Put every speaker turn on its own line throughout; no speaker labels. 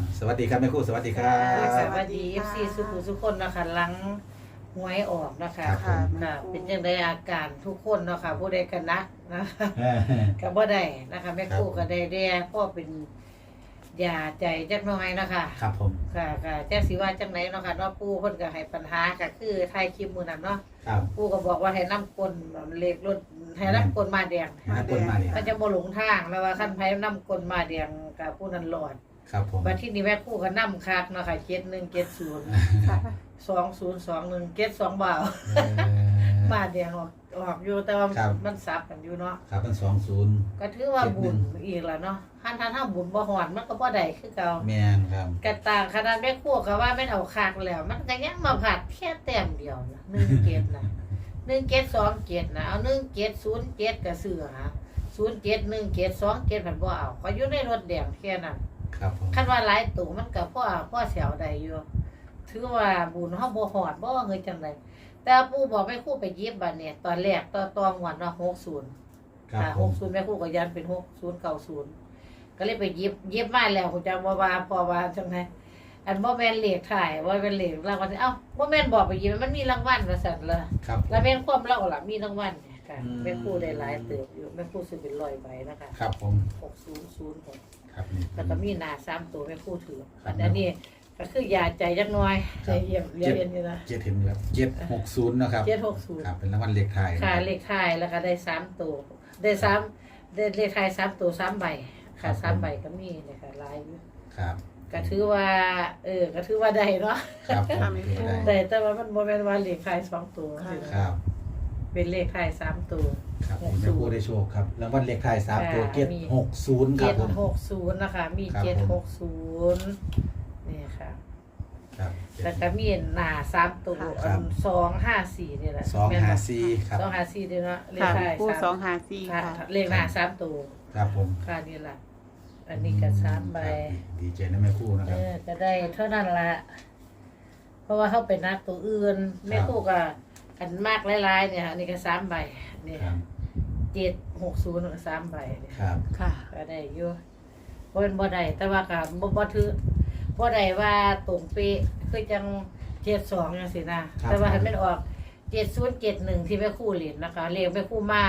อ่าสวัสดีครับแม่ครู่สวัสดีครับ
สวัสดีเอฟซีสุขุสุขคนนะคะหลังหวยออกนะคะ
ครับผม
ค่ะเป็นยังไงอาการทุกคนเนาะค่ะผู้ใดกันนักนะคะ
เออ
ก็บ่ได้นะคะแม่ครู่
ครับ
ก็ได้แด่พ่อเป็นยาใจจักหน้อยเนาะค่ะ
ครับผม
ค่ะค่ะแจ้งสิว่าจังไหนเนาะค่ะเนาะปู่เพิ่นก็ให้ปัญหาก็คือถ่ายคลิปมื้อนั้นเนาะ
ครับ
ปู่ก็บอกว่าให้นำกลเลขรถให้นำกลมาแดง
มาคนมาเนี่ย
ก็จะบ่หลงทางแล้วว่าคันไผนำกลมาแดงกับผู้นั้นรอด
ครับผม
บัดที่นี่แม่ครู่ก็นำคักเนาะค่ะ7170
ค่ะ
สองศูนย์สองหนึ่งเก็ดสองบาท
เออ
บาทเดียวออกออกอยู่แต่ว่า
ครับ
มันซับกันอยู่เนาะ
ครับเป็นสองศูนย์
ก็ถือว่า
เจ็ดหนึ่
บุญ
ง
อีกแล้วเนาะหันทันถ้าบุญบ่หอนมันก็บ่ได้คือเก่า
แมนครับ
กระต่างขนาดแม่ครัวก็ว่าแม่นเอาคากแล้ว มันก็ยังมาผัดแค่แต้มเดียวนะหนึ่งเกตนะหนึ่งเกตสองเกตนะเอาหนึ่งเกตศูนย์เกตก็ซื้อหาศูนย์เกตหนึ่งเกตสองเกตผันบ่เอาก็อยู่ในรถแดงแค่นั้น
ครับผม
คันว่าหลายตู่มันก็พ่อพ่อแถวใดอยู่ ถือว่าบุญเฮาบ่ฮอดบ่เฮยจังไดแต่ปู่บอกแม่ครูไปเย็บบัดเนี่ยตอนแรกตอนตองวันเนาะ60
ครับ
ค่ะ
ผม
60แม่ครูก็ยันเป็น60 90ก็เลยไปเย็บเย็บมาแล้วคุณจังว่าว่าพอว่าจังไดอันบ่แม่นเลขถ่ายว่าเป็นเลขรางวัลเอ้าบ่แม่นบอกไปเย็บมันมีรางวัลว่าซั่นล่ะ
ครับผม
แล้วแม่นความเล่าล่ะมีรางวัลเนี่ยค่ะ
อืม
แม่ครูได้หลายเติบอยู่แม่ครูซื้อเป็น100ใบนะคะ
ครับผม
6006
ครับนี่
แล้วก็มีหนาสามตัวไม่พูดถือ
ครับ
อันนี้ก็คือยาใจจักหน้อยใจเยี่ยมเรียนเรียนอยู่นะ
เจ็ดเห็นครับเจ็ดหกศูนย์นะครับ
เจ็ดหกศูนย์
ครับเป็นรางวัลเลขไทาย
ค่ะเลขท้ายแล้วก็ได้สามตัว ได้สามได้เลขท้ายสามตัวสามใบค่ะสามใบก็มีเนี่ยค่ะหลายอยู่
ครับ
ก็ถือว่า เออก็ถือว่าได้เนาะ
ครับผมถือว่าได้
แต่แต่ว่ามันโมเมนว่าเลขท้ายสองตัว
ครับ
เป็นเลขท้ายสามตัว
ครับผมแม่ครู่ได้โชคครับรางวัลเลขไทายสามตัว
ค่ะ
เจ็ด
มี
หกศูนย์ครั
เจ็
บ
ด
ผม
หกศูนย์นะคะ มี
ครับ
เจ็ด
ผม
หกศูนย์นี่ค่ะ
ครับ
แล้วก็มีหนาสามตัว
ครับ
สองห้าสี่นี่แหละ
สอง
แม่น
หา
บ่
ซีครับ
สองห้าสี่เดียวเนาะเลข
ค่ะ
ท้าย
ผู้ส
สา
อ
ม
งหาสี่
ค่ะ
ค่ะ
เลขหน้าสามตัว
ครับผม
ค่ะนี่แหละอันนี้ก็สามใบ
ครับดีใจนะแม่ครู่นะค
เอ
รับ
อก็ได้เท่านั้นละ เพราะว่าเขาเป็นนักตัวอื่น แม่ครู่ก็ อันมากหลายๆเนี่ยอันนี้ก็สามใบเนี่ย
ครับ
เจ็ดหกศูนย์ก็สามใบเนี่ย
ครับ
ค่ะ
ก็ได้อยู่บ่เป็นบ่ได้แต่ว่าก็บ่บ่ถือบ่ได้ว่าตรงเป๊ะคือจังเจ็ดสองจังซี่นะแต่ว่าให้มันออกเจ็ดศูนย์เจ็ดหนึ่งที่แม่ครู่เล่นนะคะเลขแม่ครู่มา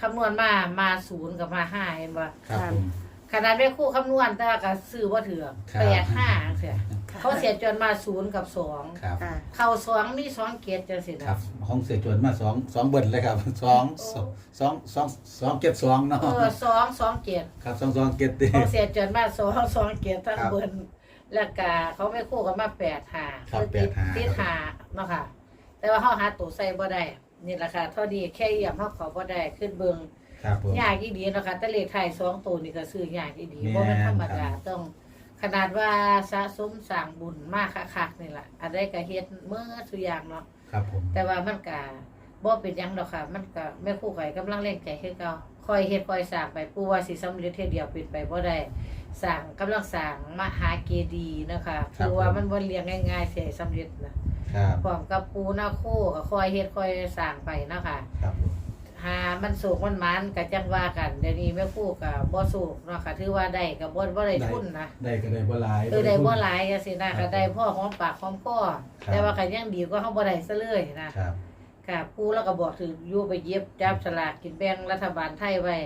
คำนวณมามาศูนย์กับมาห้าเห็นบ่
ครับผม
ขนาดแม่ครู่คำนวณแต่ว่าก็ซื้อบ่ถือ
ครับ
แปดห้าจังซี่ เขาเสียจนมาศูนย์กับสอง
ครับ
ค่ะ
เข้าสองมีสองเกียรติจังซี่นะครับ
ห้องเสียจวนมาสองสองเบิร์เลยครับสองสองสองสองสองเก็บสองเนาะ
เออสองสองเกียรติ
ครับสองสองเก็บตี
เขาเสียจนมาสองสองเกียรติทั้ง
ครับ
เบิ่นแล้วก็เขาไม่คู่กันมาแปดหา
ครับ
อติด
แปดห้า
ติดหาเนาะค่ะ แต่ว่าเฮาหาตัวใส่บ่ได้นี่แหละค่ะเท่านี้แค่เยี่ยมเฮาเขาบ่ได้ขึ้นเบิ่ง
ครับผม
ยากอีดีเนาะค่ะแต่เลขไทายสองตัวนี่ก็ซื้อยากอีดี
แม่น
บ่แม่นธรรมดา
ครับ
ต้อง ขนาดว่าสะสมสร้างบุญมากคักๆนี่ล่ะอันใดก็เฮ็ดเมื่อทุกอย่างเนาะ
ครับผม
แต่ว่ามันก็บ่เป็นหยังดอกค่ะ มันก็แม่ครู่ไก่กำลังเร่งใจคือเก่าคอยเฮ็ดคอยสร้างไปปู่ว่าสิสำเร็จเทื่อเดียวเป็นไปบ่ได้สร้างกำลังสร้างมหาเจดีย์นะคะคือว่ามันบ่เรียงง่ายๆสิให้สำเร็จนะครับพร้อมกับปู่นาโคก็คอยเฮ็ดคอยสร้างไปเนาะค่ะ
ครับผม
หา มันสุกมันมันก็จังว่ากันเดี๋ยวนี้แม่ครู่ก็บ่สุกเนาะค่ะถือว่าได้ก็บ่บ่ได้ทุนนะ
ได้ก็ได้บ่หลาย
เออได้บ่หลายจังซี่นะก็ได้พ่อหอมปากหอมคอ
ครับ
แต่ว่าก็ยังดีกว่าเฮาบ่ได้ซะเลยนะ
ครับ
ค่ะผู้แล้วก็บอกถืออยู่ไปเย็บจับฉลากกินแบ่งรัฐบาลไทยไว้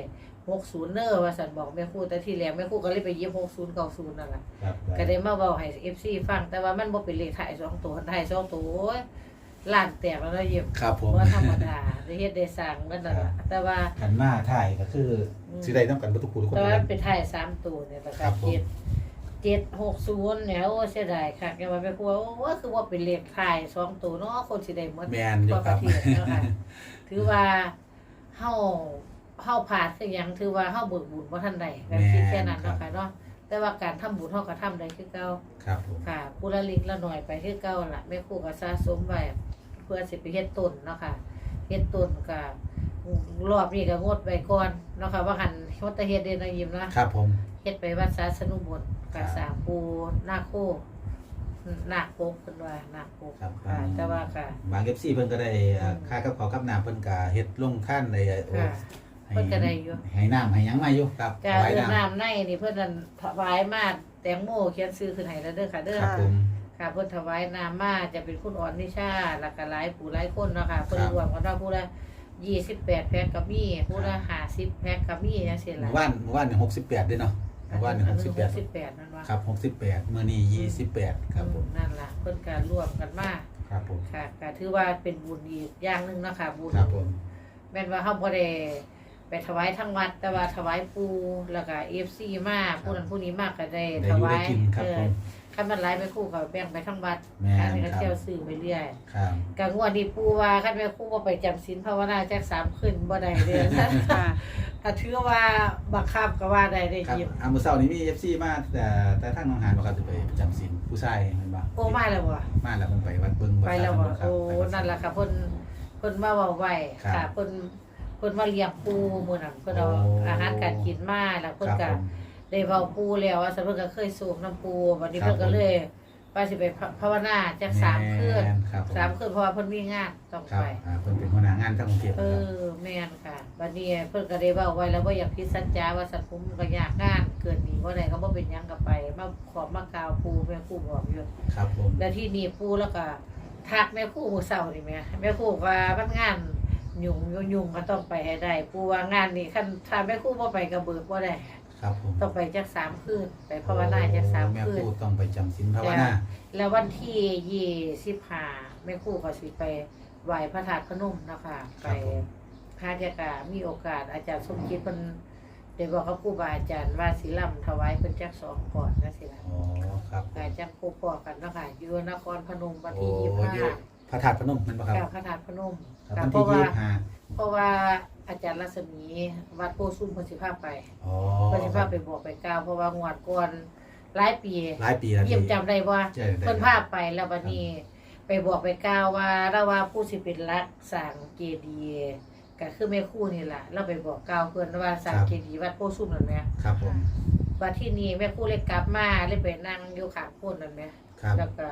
60เนอว่าสันบอกแม่ครู่แต่ที่แรกแม่ครู่ก็เลยไปเย็บ60 90นั่นล่ะ
ครับ
ก็ได้มาเว้าให้ FC ฟังแต่ว่ามันบ่เป็นเลขท้ายสองตัวท้ายสองตัวโอ้ย ล้านแตกแล้วเนาะเย็บ
ครับผม
บ่ธรรมดาได้เฮ็ดได้สร้างมันนั่นล่ะแต่ว่า
ขันมาถ่ายก็คืออ
ม
สิได้ต้องกันบ่ทุกคนทุกคน
แต่ว่า
เลย
เป็นท้ายสามตัวเนี่ยแต่
ครั
ก็
บผม
เจ็ดเจ็ดหกศูนย์เนี่ยโอ้เสียดายค่ะแกว่าแม่ครู่ว่าโอ้คือว่าเป็นเลขท้ายสองตัวเนาะคนสิได้หมด
แมนอยู่
ทั่ว
ค
ป
รั
ระ
บ
เทศเนาะค่ะถือว่าเฮาเฮาผ่านคือหยังถือว่าเฮาเบิกบุญบ่ทันใดแบบคิดแค่นั้นเนาะค่ะเนาะแต่ว่าการทำบุญเฮาก็ทำได้คือเก่า
ครับผม
ค่ะผู้ละเล็กละน้อยไปคือเก่าล่ะแม่ครูก็สะสมไว้เพื่อสิไปเฮ็ดต้นเนาะค่ะเฮ็ดต้นก็รอบนี้ก็งดไว้ก่อนเนาะค่ะว่าหันงดแต่เฮ็ดเดนนะยิมเนาะ
ครับผม
เฮ็ดไปวัดสาสนุบุตร
ครั
กับสร้างปูนาคโคนาคโปกเพิ่นว่านาคโปก
ครับ
ค่ะแต่ว่าค่ะ
บาง FC เพิ่นก็ได้อ่า
อืม
ค่ากับข้าวกับน้ำเพิ่นก็เฮ็ดลงขั้นในโอ้
ค่ะเพิ่นก็ได้อยู่
ให้น้ำให้หยังมาอยู่ครับ
กา
ถวาย
เออ
น้ำ
น้ำในนี่เพิ่นนั่นถวายมาแตงโมเขียนซื้อขึ้นให้แล้วเด้อค่ะเด้อ
ครับผม
ค่ะเพิ่นถวายน้ำมาจะเป็นคุณอ่อนนิชาแล้วก็หลายผู้หลายคนเนาะค่ะเพิ่น
ครับ
รวมกันว่าผู้ละ28แพ็คก็มีผู้ละ50แพ็คก็มีจังซี่
ห
ล่ะ
มู่บ้านหมู่บ้านนี่68ด้วยเนาะหมู่บ้านนี่68
68นั่นว่า
ครับ68มื้อนี้28ครับผม
นั่นล่ะเพิ่นก็ร่วมกันมา
ครับผม
ค่ะก็ถือว่าเป็นบุญอีกอย่างหนึงเนาะค่ะบุญ
ครับผม
แม่นว่าเฮาบ่ได้ไปถวายทั้งวัด แต่ว่าถวายปู่แล้วก็ FC มาผู้นั้นผู้นี้มาก็ได้
ได้
ถ
อยู่
วา
ได้
ย
กินครับ
เอ
ผ
อ
ม
คันมันหลายไปครู่ก็แบ่งไปทั้งวัด
แม่น
คันนี้ก็
ครับ
เที่ยวซื้อไปเรื่อย
ครับ
ก็งวดนี้ปู่ว่าคันแม่ครู่บ่ไปจำศีลภาวนาจักสามขึ้นบ่ได้เด้อ
ค่ะ
ถ้าถือว่าบังคับก็ว่าได้ได้
ครับ
ยิบ
อามื้อเช้านี้มี FC มาแต่แต่ทางหนองหานบ่ครับจะไปประจำศีลผู้ชายแม่นบ่
โอ้มาแล้วบ่
มาแล้วเพิ่นไปวัดเบิ่ง
ไปแล้วบ่
ครับ
โอ้
ไปวัด
นั่นล่ะค่ะเพิ่นเพิ่นมาเว้าไว้
ครับ
ค่ะเพิ่นเพิ่นมาเลี้ยงปูมื้อนั้นเพิ่นเอา
โอ้
อาหารการกินมาแล้วเพิ่น
ครั
ก็
บผม
ได้เว้าปูแล้วว่าสมมุติก็เคยสูบน้ำปูบัดนี้
ครับ
เพิ่นก็เลยว่าสิไปภาวนาจักสามคืน
แม่ครับผ
สามคืนเพราะว่าเพิ่นมีงานต้อง
ครับ
ไป
อ่าเพิ่นเป็นหัวหน้างานทางกรุงเทพ
เอ
นะครับ
อแม่นค่ะบัดนี้เพิ่นก็ได้เว้าไว้แล้วว่าอยากพิดสัญญาว่าสัตว์ผมก็อยากงานเกิดนี้บ่ได้ก็บ่เป็นหยังก็ไป มาขอมากล่าวปูแม่ครูบอกอยู่
ครับผม
แล้วที่นี่ปูแล้วก็ทักแม่ครู่มื้อเช้านี่แม่แม่ครู่ว่ามันงานยุ่งยุ่งยุ่งก็ต้องไปให้ได้ปูว่างานนี้คันถ้าแม่ครู่บ่ไปก็เบิกบ่ได้
ครับผม
ต้องไปจักสามคืนไปภาวนาจักสาม
แม่
คืน
ครูต้องไปจำศีลภาวนา
แล้ววันที่25แม่ครู่ก็สิไปไหว้พระธาตุพนมนะคะไปพระเจ้ากามีโอกาสอาจารย์สมคิดเพิ่นได้บอกกับครูบาอาจารย์ว่าสิลํถวายเพิ่นจักสองก่อนนะสิล่ะ
อ๋อครับ
ก็จังพบพอกันเนาะค่ะอยู่นครพนมวัน
โอ้
ที่
เดี๋ยว
25
พระธาตุพนมแมันบ่ครับ
กับพระธาตุพนม
ครับ
ค่ะ
วัน
เพ
ที่
ราะว่า
ยี่สิบห้า
เพราะว่า อาจารย์รัศมีวัดโพซุ่มเพิ่นสิพาไป
อ๋อ
เพิ่นสิพาไปบอกไปกล่าวเพราะว่างวดก่อนหลายปี
หลายปีแล้ว
เยี่ยมจำได้ว่า
ใช่ได้
เพิ่นพาไปแล้วบัดนี้ ไปบอกไปกล่าวว่าเราว่าผู้สิเป็นรักสร้างเจดีย์ก็คือแม่ครู่นี่ล่ะเราไปบอกกล่าวเพิ่นว่าสร้างเจดีย์วัดโพซุ่มนั่นแหม
ครับผม
ว่าที่นี่แม่ครู่เลยกลับมาเลยไปนั่งอยู่ข้างโพ้นนั่นแหม
ครับ
แล้วก็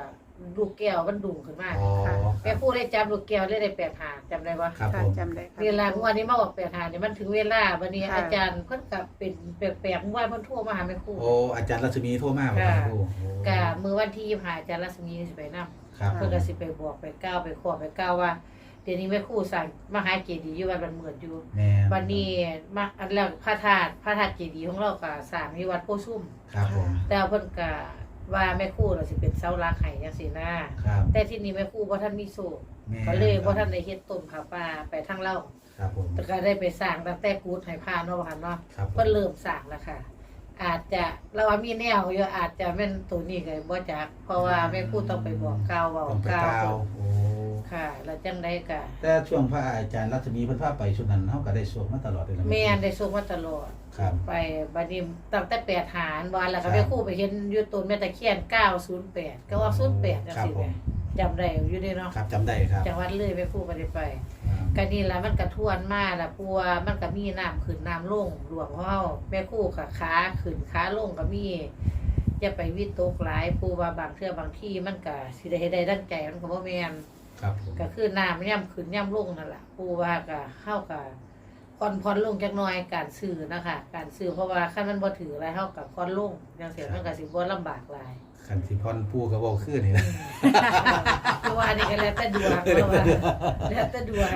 ลูกแก้วมันดุ่งขึ้นมา
อ๋อ
ค่ะ
แม่ครู่ได้จับลูกแก้วเลยได้แปดหาจำได้บ่
ครับ
ค่ะ
ผม
จำได้ค่ะ
เวลางวันนี้มาออกแปลหาเนี่ยมันถึงเวลาวันนี้
ค่ะ
อาจารย์เพิ่นกับเป็นแปลกๆเมื่อวานเพิ่นโทั่วมาหาแม่ครู
โอ้อาจารย์รัชมีโทรมาบ่ครับ
ค่ะ
ครูโอ้
กะมื้อวันที่25อาจารย์รัศมีสิไปนํ
ครับผ
เพิ่น
ม
ก็สิไปบอกไปกล่าวไปขอไปกล่าวว่าเดี๋ยวนี้แม่ครูสร้างมหาเจดีย์อยู่วัดบันเมือดอยู่
แม่
วันนี้มาอันแล้วพระธาตุพระธาตุเจดีย์ของเราก็สร้างที่วัดโพซุ่ม
ครับผม
แต่เพิ่นก็ ว่าแม่ครูเราสิเป็นเสาหลักให้จังซี่นะครับ แต่ที่นี่แม่ครูบ่ทันมีโซ่
แม่
ก็เลยบ่ทันได้เฮ็ดต้นผาป่าไปทางเรา
ครับผม
แต่ก็ได้ไปสร้างตั้งแต่กูดให้พาเนาะว่าหั่นเนาะ
ครับผม
เพิ่นเริ่มสร้างแล้วค่ะ อาจจะเราว่ามีแนวอยู่อาจจะแม่นตัวนี้ก็บ่จักเพราะว่าแม่ครูต้องไปบอกกล่าวเว้า
ต้องไป
กล่าว
กล่าวโอ้
ค่ะ แล้วจังได๋ก็
แต่ช่วงพระอาจารย์รัชมีเพิ่นพาไปชุดนั้นเฮาก็ได้ช่วงมาตลอดเลยนะ
แม่นได้ส่งมาตลอด
ครับ
ไปบัดนี้ตั้งแต่8หารบ่แล้ว
ครั
ก็
บ
แม่ครูไปเห็นอยู่ต้นแม่ตะเคียน908ก็ว่า08จัง
ครับ
ซี่
ผ
แห
ม
ละจำได้อยู่เด้เนาะ
ครับจำได้ครับ
จังหวัดเลยแม่ครูก็ได้ไป
ครับ
ก็นี่ล่ะมันก็ท่วนมาล่ะปัวามันก็มีน้ำขึ้นน้ำลงหลวงเฮาแม่ครู่ก็ขาขึ้นขาลงก็มีอย่าไปวิตกหลายปูว่าบางเทื่อบางที่มันก็สิได้ให้ได้ดังใจมันก็บ่แม่น
ครับผม
ก็คือน้ำย่ำขึ้นย่ำลงนั่นแหละผู้ว่าก็เข้ากับคอนผ่อนลงจักหน่อยการซื้อนะคะ การซื้อเพราะว่าขั้นมันบ่ถืออะไรเข้ากับคอนลงจังเสียมันก็สิบ่ลำบากหลาย
คันสิพรปู่ก็เว้าคือนี่นะ
คือว่านี่ก็แล้วแต่ดวงเพราะว่าแล้วแต่ดวง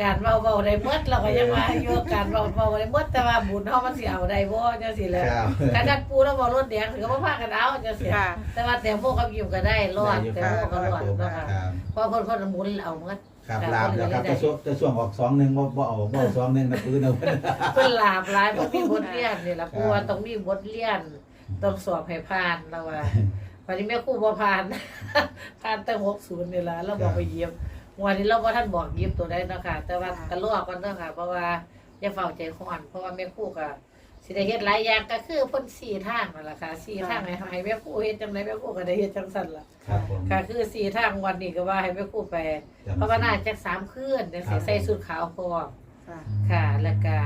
การเว้าเว้าได้หมดเราก็ยังว่าอยู่การเว้าเว้าได้หมดแต่ว่าบุญเฮามันสิเอาได้บ่จังซี่แหละ
ครับ
การจัดปูแล้วบ่รถแดงถือก็บ่พากันเอาจังซี่
ค่ะ
แต่ว่าแตงโมกับยิ้มก็ได้รอด
ได้อยู่
แตงโมก็รอด
ครับผม
เนาะค่ะ
ครับ
เพราะเพิ่นเพิ่นหมุนเอาหมด
ครับ
ครับ
ลาบแล้วครับแต่ช่วงแต่ช่วงออกสองหนึ่งบ่บ่เอาบ่เอาสองหนึ่งนะปืนเอา
เพิ่นลาบหลายบ่มีบทเรียนนี่ล่ะ
ครับ
ปูว่าต้องมีบทเรียน ต้องสอบให้ผ่านแล้วว่าวันนี้แม่ครูบ่ผ่าน ผ่านแต่60นี่ล่ะเราบอกไปเยี่ยมวันนี้เราบ่ทันบอกเยี่ยมตัวได้เนาะค่ะแต่ว่าก็รอก่อนเนาะค่ะ เพราะว่าอย่าเฝ้าใจร้อนเพราะว่าแม่ครูก็สิได้เฮ็ดหลายอย่างก็คือเพิ่นสี่ทางนั่นล่ะค่ะสี่ทางให้ให้แม่ครูเฮ็ดจังไดแม่ครูก็ได้เฮ็ดจังซั่นล่ะ
ครับผม
ค่ะคือสี่ทางวันนี้ก็ว่าให้แม่ครูไปภาวนาจักสามคืนจังซี่ใส่ชุดขาวพร้อม
ค่ะ
ค่ะ แล้วก็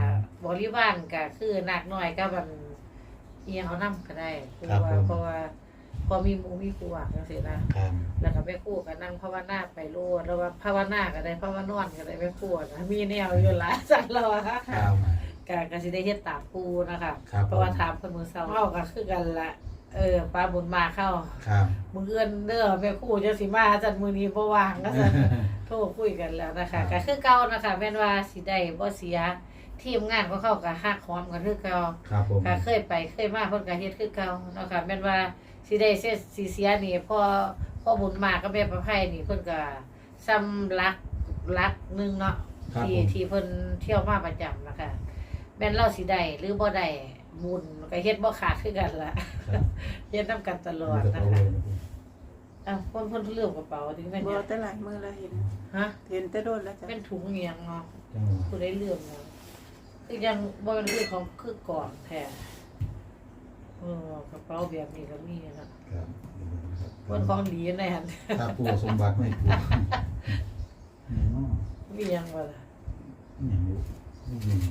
บริวารก็คือนักน้อยก็บัน เอียงเอานํก็ได้คือว่าเพราะว่าพอมีหมู่มีครูอะจังซี่นะครับแล้วก็แม่ครูก็นั่งภาวนาไปโลดแล้วว่าภาวนาก็ได้ภาวนอนก็ได้แม่ครูนะมีแนวอยู่หลายสั่นแล้วอะค่ะ
ครับ
ก็ก็สิได้เฮ็ดตามปูนะคะ
ครับ
เพราะว่าถามเพิ่นมื้อเช้าเฮาก็คือกันละเออปลาบุญมาเข้า
ครับ
มือเอื้อนเด้อแม่ครู่จะสิมาจัดมือนี้บ่ว่างก็ซั่นโทรคุยกันแล้วนะคะ ก็คือเก่านะคะแม่นว่าสิได้บ่เสีย ทีมงานของเขาก็ฮักหอมกันคือเก่า
ครับผม
ก็เคยไปเคยมาเพิ่นก็เฮ็ดคือเก่าเนาะค่ะแม่นว่าสิได้เสียสิเสียนี่พอพอบุญมาก็แม่ประไพนี่เพิ่นก็ซ้ำรักรักหนึงเนาะ
ครับ
ที่
ผม
ที่เพิ่นเที่ยวมาประจำนะคะแม่นเราสิได้หรือบ่ได้บุญก็เฮ็ดบ่ขาดคือกันล่ะ
ครับ
เฮ็ดนํกันตลอด
มีก
นะ
ระเป๋า
คะ
เลยนะ
อ้าวเพิ่นเพิ่นเลือกกระเป๋าถึงแม่น
บ่
เนี่ย
แต่หลายมือแล้วเห็น
ฮะ
เห็นแต่โดนแล้วจ้ะ
เป็นถุงเอียงเนาะ
จังหวะ
ผู้ได้เลือกเนาะ คือยังบ่เป็นเรื่องของคือก่อนแท้เออกระเป๋าแบบนี้ก็มีเนาะ
ครับ
มันของดีแน่น
ถ้าปูสมบัติไม่ปูอืม
มียังบ่ล่ะ
อย่างนี้อืม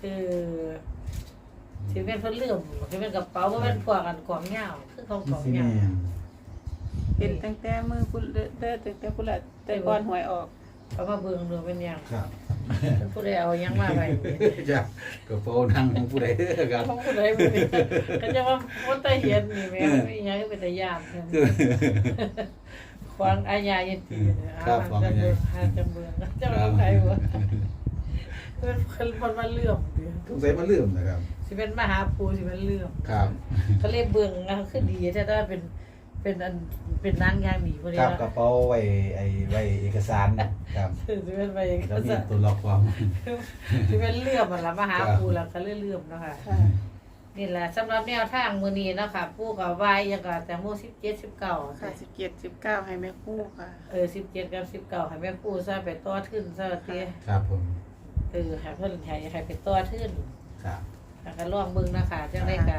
คือสิเป็นเพิ่นเลื่อมสิเป็นกระเป๋าบ่แม่นพวกกันกองยาวคือของกอง
สิ
ยา
แม่
ว
เห็นตั้งแต่มือพุ่นเด้อเด้อตั้งแต่พุ่นละแต่ก่อนหวยออก
เอามาเบิ่งดูเป็นหยัง
ครับ
ผู้ใดเอาหยังมาไว้
จ้ะกระเป๋านั่งของผู้ใดเด้อครับ
ของผู้ใดบ่นี่ก็จะว่าบ่ตาเห็นนี่แม่มีหยังเป็นตาย่านแท้ควางอาญายันตีเนี่ย
ครับควางอาญา
หาจังเบิ่งจังเบิ่งใครบ่เพิ่นเพิ่นมันมาเลื่อมเด้อ
สงสัยมันลืมนะครับ
สิเป็นมหาภูสิเป็นเรื่อง
ครับ
เขาเรียกเบืองนะคือดีแต่ถ้าเป็น เป็นอันเป็นนางยางหนีพอดี
ครับ
นะ
กระเป๋าไว้ไอ้ไว้เอกสารครับ
สิเป็นไปอย่าง
แล้ว
นั้น
มี
จะ
ตัวล็อกความ
สิเป็นเรื่องมันละมหา
ครับ
ภูแล้วก็เรื่องๆเนาะค่ะ
ค่ะ
นี่แหละสำหรับแนวทางมือนี้เนาะค่ะผู้กับวายยังกับแต่โมสิบเจ็ดสิบเก้า
ค่ะสิบเจ็ดสิบเก้าให้แม่คู่ค่ะ
เออสิบเจ็ดกับสิบเก้าให้แม่ครู่ซะไปต่อทึ้นซะเตี้ย
ครับผม
เออให้เพิ่นให้ให้ไปต่อทึ้น
ครับ
แล้วก็ลองเบิ่งนะคะจังได้ก็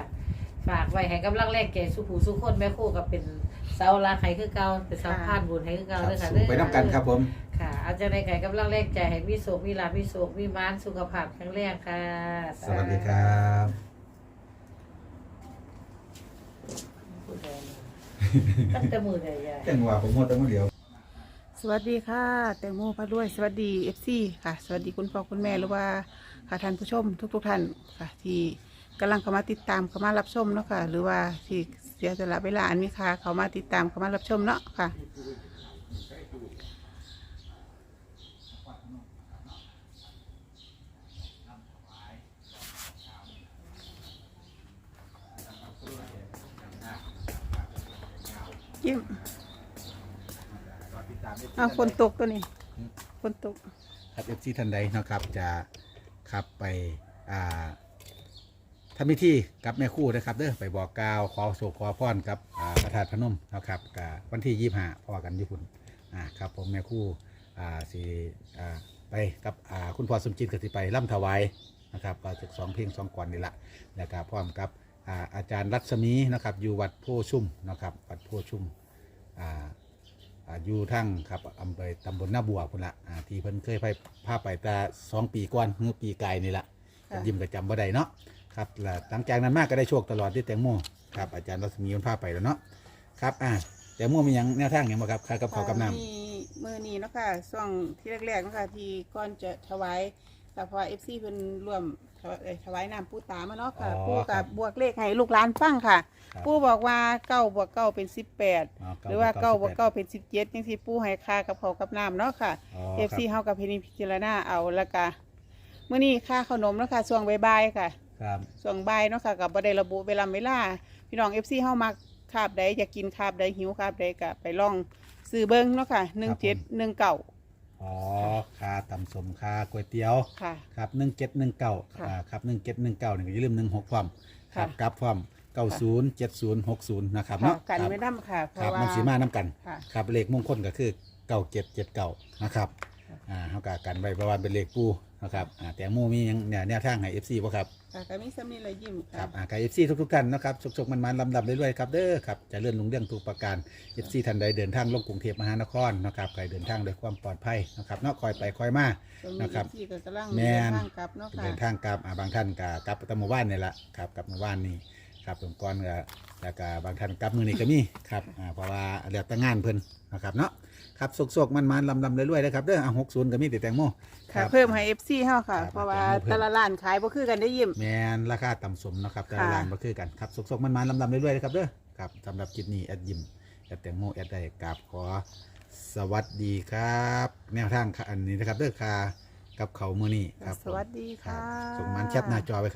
ฝากไว้ให้กำลังแรกแก่สุผู้สุคนแม่ครู่กับเป็นเสาหลักให้คือเก่าเป็นเสาพานบุญให้คือ
ค
เก่า
รับ
เด้อค่ะ
สู้ไปน้ำกันครับผม
ค่ะ อาจจะได้ไก่กำลังแรกใจให้มีโศกมีลาภมีโศกมีม้านสุขภาพแข็งแรงค่ะ
สวัสดีครับ
ผู้ใดตั้งแต่มือใดใหญ่
จังหวะผมหมดตั้งเดียว
สวัสดีค่ะ แตงโมพระด้วย สวัสดีเอฟซีค่ะ สวัสดีคุณพ่อคุณแม่หรือว่าค่ะท่านผู้ชมทุกๆท่านค่ะที่ กำลังเข้ามาติดตามเข้ามารับชมเนาะค่ะ หรือว่าที่เสียสละเวลาอันนี้ค่ะเขามาติดตามเข้ามารับชมเนาะค่ะยิ้มเอาฝนตกตัวนี้ฝนตก
ครับเอฟซีทันใดนะครับจะขับไปอ่า ทำพิธีกับแม่ครู่นะครับเด้อไปบอกกล่าวขอโศกขอพรกับอ่าพระธาตุพนมนะครับกับวันที่ยี่ห้าพ่อกันญี่ปุ่นอ่าครับผมแม่ครู่อ่าสิอ่าไปกับอ่าคุณพ่อสมจิตก็สิไปร่ำถวายนะครับก็จากสองเพลงสองก่อนนี่แหละแล้วก็พร้อมกับอ่าอาจารย์รัศมีนะครับอยู่วัดโพชุ่มนะครับวัดโพชุ่มอ่า อ่าอยู่ทั้งครับอำเภอตำบลหน้าบัวพุ่นละอ่าที่เพิ่นเคยไปพาไปแต่สองปีก่อนเมื่อปีกายนี่ละ
ค่ะ
ยิ้มก็จำบ่ได้เนาะ ครับแล้วหลังจากนั้นมากก็ได้โชคตลอดที่แตงโมครับอาจารย์รัศมีมันพาไปแล้วเนาะครับอ่าแตงโมมีหยังแนวทางหยังบ่ครับค่ากับข้าวกับน้
มีมือนี้เนาะค่ะช่วงที่แรกๆเนาะค่ะที่ก่อนจะถวายกับพอเอฟซีเพิ่นร่วมถวายเอ่อถวายน้ำปูตามาเนาะค่ะปูกับบวกเลขให้ลูกหลานฟังค่ะ
ครับ
ปูบอกว่าเก้าบวกเก้าเป็นสิบแปดำ
อ๋
หรือว่าเก้าบวก
สิ
เก้าเป็นสิบเจ็ดยังสิปูให้ค่ากับเขาวกับน้ำเนาะค่ะ
อ๋อ
เอฟซี
ครับ
เฮากับเพนิพิจารณาเอาแล้วก็มื้อนี้ค่าขนมเนาะค่ะช่วงบ่ายๆค่ะ
ครับ
ช่วงบ่ายเนาะค่ะกับบ่ได้ระบุเวลาเวลา พี่น้อง FC เฮามักคาบใดอยากกินคาบใดหิวคาบใดก็ไปลองซื้อเบิ่งเนาะค่ะ1719
อ๋อค่าตำสมค่าก๋วยเตี๋ยว
ค่ะ
ครับหนึ่งเจ็ดหนึ่งเก้า
ค่ะ
อ่าครับหนึ่งเจ็ดหนึ่งเก้าหนึ่งอย่าลืมหนึ่งหกความครับ
ค่ะ
กลับความเก้าศูนย์เจ็ดศูนย์หกศูนย์นะครับ
ค่ะ
เนาะ
กัน
ครับ
ไม่นํค่ะเพ
ครับ
ราะว่า
มันสีมาน้ำกัน
ค่ะ
ครับเลขมงคลก็คือเก่าเจ็ดเจ็ดเก่านะครับ
ค่ะ
อ่าเขากากันไว้ประมาณเป็นเลขปู นะครับอ่าแต่หมูมีหยังเนี่ยแนวทางให้เอฟซีป่ะครับ
ค่ะก็มีสำนีละยิ้ม
ค
ค่ะ
รับอ่ากับเอฟซีทุกๆท่านนะครับสุกๆมันๆลำดับเรื่อยๆครับเด้อครับเจะเลื่อนลุงเรื่องทุกประการเอฟซีท่านใดเดินทางลงกรุงเทพมหานครนะครับใครเดินทางด้วยความปลอดภัยนะครับเนาะคอยไปคอยมา
ตรง
นะ
นี้
ครับ
ที่ก็กำลัง
แม่น
เดินทางกลับเนาะค่ะ
เดินทางกลับอ่าบางท่านกกลับแตะหมู่บ้านนี่แหละครับกลับหมู่บ้านนี่ครับผมก่อนก็ แล้วก็บางท่านกลับมือนี่ก็มีครับอ่าเพราะว่าแล้วแต่งานเพิ่นนะครับเนาะครับสุกๆมันๆลำๆเรื่อยๆนะครับเด้ออะหกศูนย์ก็มีแต่แตงโม
ค่ะเพิ่มให้ FC เฮาค่ะ
ครับ
เพราะว่า
เพิ่ม
แต่ละร้านขายบ่คือกันได้ยิ้ม
แมนราคาต่ำสมนะครับแต่ละ
ค่ะ
ร้านก็คือกันครับสุกๆมันๆลำๆเรื่อยๆนะครับเด้อครับสำหรับคลิปนี้แอดยิมแอดแตงโมแอดได้กราบขอสวัสดีครับ แนวทางค่ะอันนี้นะครับเด้อค่ะกับเขามือนี้ครับผม
สวัสดี
ครั
ค่ะ
บส่งมันแคปหน้าจอไว้ครับ